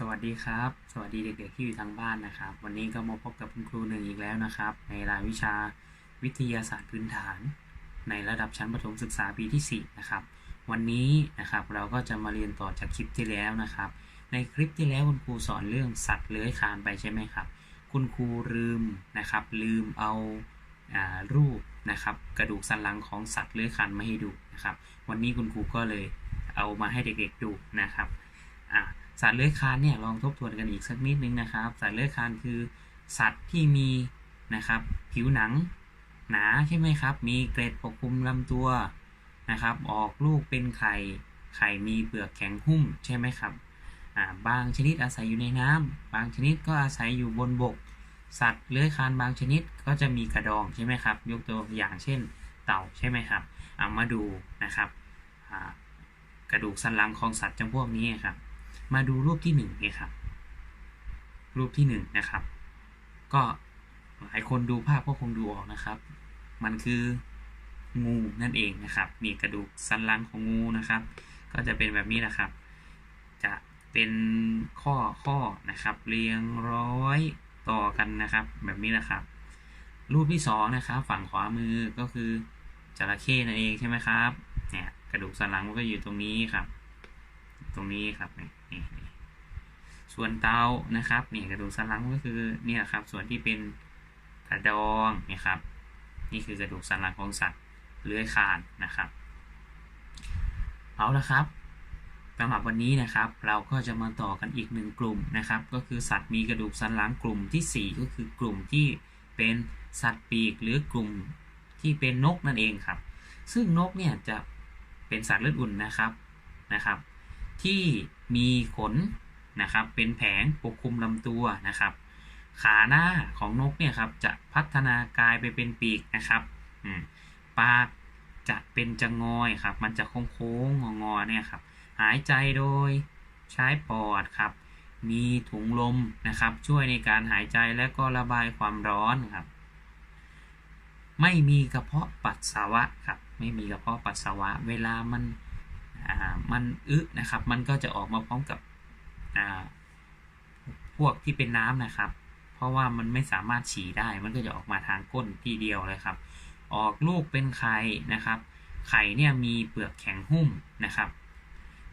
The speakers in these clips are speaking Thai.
สวัสดีครับ สวัสดีเด็กๆที่อยู่ทางบ้านนะครับ วันนี้ก็มาพบกับคุณครูหนึ่งอีกแล้วนะครับ ในรายวิชาวิทยาศาสตร์พื้นฐาน ในระดับชั้นประถมศึกษาปีที่4นะครับวันนี้นะครับเราก็จะมาเรียนต่อจากคลิปที่แล้วนะครับ ในคลิปที่แล้วคุณครูสอนเรื่องสัตว์เลื้อยคลานไปใช่ไหมครับ คุณครูลืมนะครับ ลืมเอาอารูปนะครับ กระดูกสันหลังของสัตว์เลื้อยคลานมาให้ดูนะครับ วันนี้คุณครูก็เลยเอามาให้เด็กๆดูนะครับอ่า สัตว์เลื้อยคลานเนี่ยลองทบทวนกันอีกสักนิดนึงนะครับ สัตว์เลื้อยคลานคือ สัตว์ที่มีนะครับ ผิวหนังหนาใช่ไหมครับ มีเกล็ดปกคลุมลำตัวนะครับ ออกลูกเป็นไข่ไข่มีเปลือกแข็งหุ้มใช่ไหมครับาบางชนิดอาศัยอยู่ในน้ำบางชนิดก็อาศัยอยู่บนบก สัตว์เลื้อยคลานบางชนิดก็จะมีกระดองใช่ไหมครับ ยกตัวอย่างเช่น เต่าใช่ไหมครับเอามาดูนะครับกระดูกสันหลังของสัตว์จำพวกนี้ครับ มาดูรูปที่หนึ่งเนี่ยครับ รูปที่หนึ่งนะครับ ก็หลายคนดูภาพก็คงดูออกนะครับ มันคืองูนั่นเองนะครับ มีกระดูกสันหลังของงูนะครับ ก็จะเป็นแบบนี้นะครับ จะเป็นข้อข้อนะครับ เรียงร้อยต่อกันนะครับ แบบนี้นะครับ รูปที่สองนะครับ ฝั่งขวามือก็คือจระเข้นั่นเองใช่ไหมครับ เนี่ยกระดูกสันหลังมันก็อยู่ตรงนี้ครับ ตรงนี้ครับนี่นี่นี่ส่วนเตานะครับนี่กระดูกสันหลังก็คือเนี่ยครับ ส่วนที่เป็นกระดองนี่ยครับ นี่คือกระดูกสันหลังของสัตว์เลื้อยคลานนะครับเอาละครับสำหรับวันนี้นะครับ เราก็จะมาต่อกันอีกหนึ่งกลุ่มนะครับ ก็คือสัตว์มีกระดูกสันหลังกลุ่มที่ 4 ก็คือกลุ่มที่เป็นสัตว์ปีกหรือกลุ่มที่เป็นนกนั่นเองครับ ซึ่งนกเนี่ยจะเป็นสัตว์เลือดอุ่นนะครับนะครับ ที่มีขนนะครับ เป็นแผงปกคลุมลำตัวนะครับ ขาหน้าของนกเนี่ยครับจะพัฒนากลายไปเป็นปีกนะครับปากจะเป็นจะงอยครับ มันจะโค้งๆงอเนี่ยครับ หายใจโดยใช้ปอดครับ มีถุงลมนะครับ ช่วยในการหายใจและก็ระบายความร้อนครับ ไม่มีกระเพาะปัสสาวะครับ ไม่มีกระเพาะปัสสาวะ เวลามัน มันอึนะครับ มันก็จะออกมาพร้อมกับพวกที่เป็นน้ำนะครับ เพราะว่ามันไม่สามารถฉี่ได้ มันก็จะออกมาทางก้นที่เดียวเลยครับ ออกลูกเป็นไข่นะครับ ไข่เนี่ยมีเปลือกแข็งหุ้มนะครับ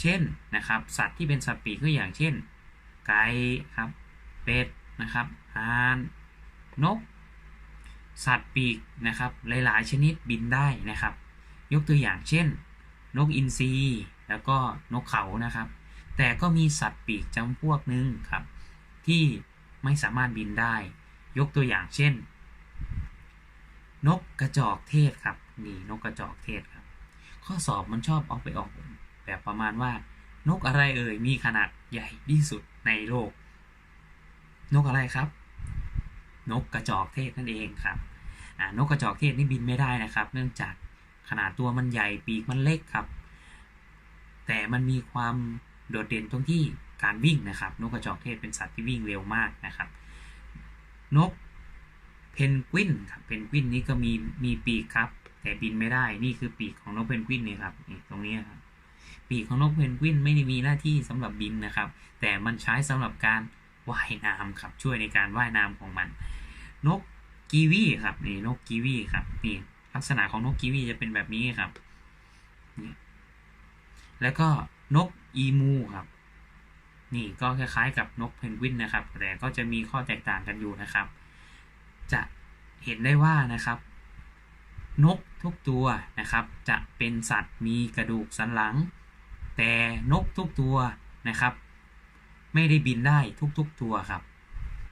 เช่นนะครับ สัตว์ที่เป็นสัตว์ปีกก็อย่างเช่น ไก่ครับ เป็ดนะครับห่านนก สัตว์ปีกนะครับ หลายๆ ชนิดบินได้นะครับ ยกตัวอย่างเช่น นกอินทรีแล้วก็นกเขานะครับ แต่ก็มีสัตว์ปีกจำพวกหนึ่งครับ ที่ไม่สามารถบินได้ ยกตัวอย่างเช่น นกกระจอกเทศครับนี่นกกระจอกเทศครับ ข้อสอบมันชอบเอาไปออกแบบประมาณว่า นกอะไรเอ่ยมีขนาดใหญ่ที่สุดในโลก นกอะไรครับ นกกระจอกเทศนั่นเองครับนกกระจอกเทศนี่บินไม่ได้นะครับ เนื่องจาก ขนาดตัวมันใหญ่ปีกมันเล็กครับ แต่มันมีความโดดเด่นตรงที่การวิ่งนะครับ นกกระจอกเทศเป็นสัตว์ที่วิ่งเร็วมากนะครับ นกเพนกวินครับเพนกวินนี่ก็มีมีปีกครับ แต่บินไม่ได้นี่คือปีกของนกเพนกวินนี่ครับนี่ตรงนี้ครับปีกของนกเพนกวินไม่ได้มีหน้าที่สำหรับบินนะครับ แต่มันใช้สำหรับการว่ายน้ำครับช่วยในการว่ายน้ำของมัน นกกีวีครับนี่นกกีวีครับนี่ ลักษณะของนกกีวีจะเป็นแบบนี้ครับ แล้วก็นกอีมูครับ นี่ก็คล้ายๆกับนกเพนกวินนะครับ แต่ก็จะมีข้อแตกต่างกันอยู่นะครับ จะเห็นได้ว่านะครับ นกทุกตัวนะครับ จะเป็นสัตว์มีกระดูกสันหลัง แต่นกทุกตัวนะครับ ไม่ได้บินได้ทุกๆตัวครับ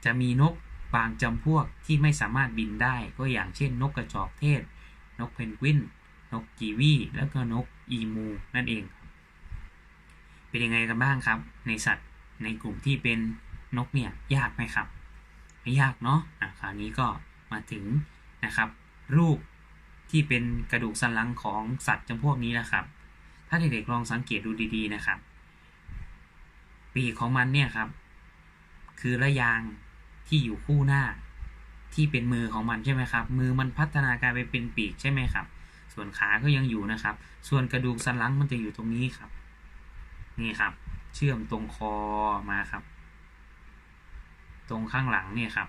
จะมีนกบางจำพวกที่ไม่สามารถบินได้ก็อย่างเช่น นกกระจอกเทศ นกเพนกวิน นกกีวีแล้วก็นกอีมู นั่นเอง เป็นยังไงกันบ้างครับ ในสัตว์ในกลุ่มที่เป็นนกเนี่ยยากไหมครับไม่ยากเนาะะคราวนี้ก็มาถึงนะครับ รูปที่เป็นกระดูกสันหลังของสัตว์จำพวกนี้นะครับ ถ้าเด็กๆลองสังเกตดูดีๆนะครับ ปีกของมันเนี่ยครับ คือระยางที่อยู่คู่หน้า ที่เป็นมือของมันใช่ไหมครับ มือมันพัฒนากลายไปเป็นปีกใช่ไหมครับ ส่วนขาก็ยังอยู่นะครับ ส่วนกระดูกสันหลังมันจะอยู่ตรงนี้ครับ นี่ครับ เชื่อมตรงคอมาครับ ตรงข้างหลังเนี่ยครับ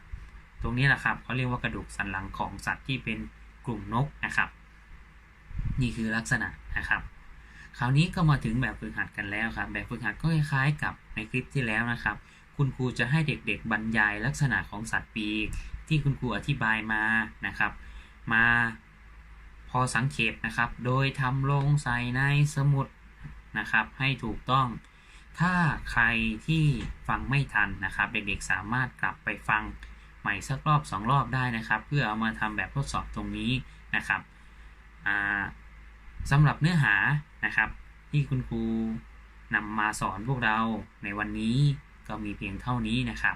ตรงนี้แหละครับเขาเรียกว่ากระดูกสันหลังของสัตว์ที่เป็นกลุ่มนกนะครับ นี่คือลักษณะนะครับ คราวนี้ก็มาถึงแบบฝึกหัดกันแล้วครับ แบบฝึกหัดก็คล้ายๆกับในคลิปที่แล้วนะครับ คุณครูจะให้เด็กๆบรรยายลักษณะของสัตว์ปีก ที่คุณครูอธิบายมานะครับ มาพอสังเขปนะครับ โดยทำลงใส่ในสมุดนะครับ ให้ถูกต้อง ถ้าใครที่ฟังไม่ทันนะครับ เด็กๆสามารถกลับไปฟังใหม่สักรอบสองรอบได้นะครับ เพื่อเอามาทำแบบทดสอบตรงนี้นะครับอ่าสำหรับเนื้อหานะครับ ที่คุณครูนำมาสอนพวกเราในวันนี้ก็มีเพียงเท่านี้นะครับ